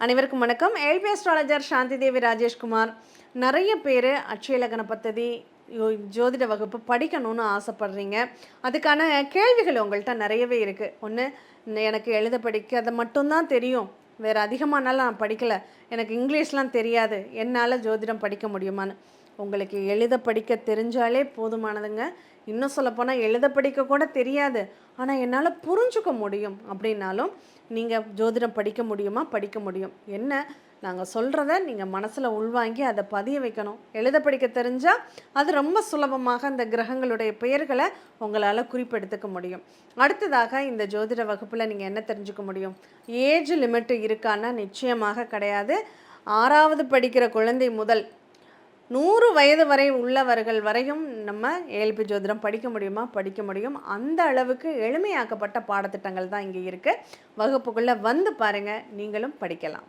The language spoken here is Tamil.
அனைவருக்கும் வணக்கம். LP astrologer Shanthi Devi Rajeshkumar. நிறைய பேர் அட்சயலகன பத்ததி யோ- ஜோதிட வகுப்பு படிக்கணும்னு ஆசைப்படுறீங்க. அதுக்கான கேள்விகள் உங்கள்கிட்ட நிறையவே இருக்குது ஒன்று எனக்கு எழுத படிக்க அதை மட்டும்தான் தெரியும். வேறு அதிகமானாலும் நான் படிக்கலை. எனக்கு இங்கிலீஷ்லாம் தெரியாது. என்னால் ஜோதிடம் படிக்க முடியுமான்னு. உங்களுக்கு எழுத படிக்க தெரிஞ்சாலே போதுமானதுங்க. இன்னும் சொல்லப்போனால் எழுத படிக்க கூட தெரியாது. ஆனால் என்னால் புரிஞ்சுக்க முடியும். அப்படின்னாலும் நீங்கள் ஜோதிடம் படிக்க முடியுமா? படிக்க முடியும். என்ன? நாங்கள் சொல்கிறத நீங்கள் மனசில் உள்வாங்கி அதை பதிய வைக்கணும். எழுத படிக்க தெரிஞ்சால் அது ரொம்ப சுலபமாக அந்த கிரகங்களுடைய பெயர்களை உங்களால் குறிப்பெடுத்துக்க முடியும். அடுத்ததாக இந்த ஜோதிட வகுப்பில் நீங்கள் என்ன தெரிஞ்சுக்க முடியும்? ஏஜ் லிமிட் இருக்கான்னா நிச்சயமாக கிடையாது. ஆறாவது படிக்கிற குழந்தை முதல் நூறு வயது வரை உள்ளவர்கள் வரையும் நம்ம ஏழ்பி ஜோதிடம் படிக்க முடியுமா? படிக்க முடியும். அந்த அளவுக்கு எளிமையாக்கப்பட்ட பாடத்திட்டங்கள் தான் இங்கே இருக்குது வகுப்புக்குள்ளே வந்து பாருங்கள் நீங்களும் படிக்கலாம்.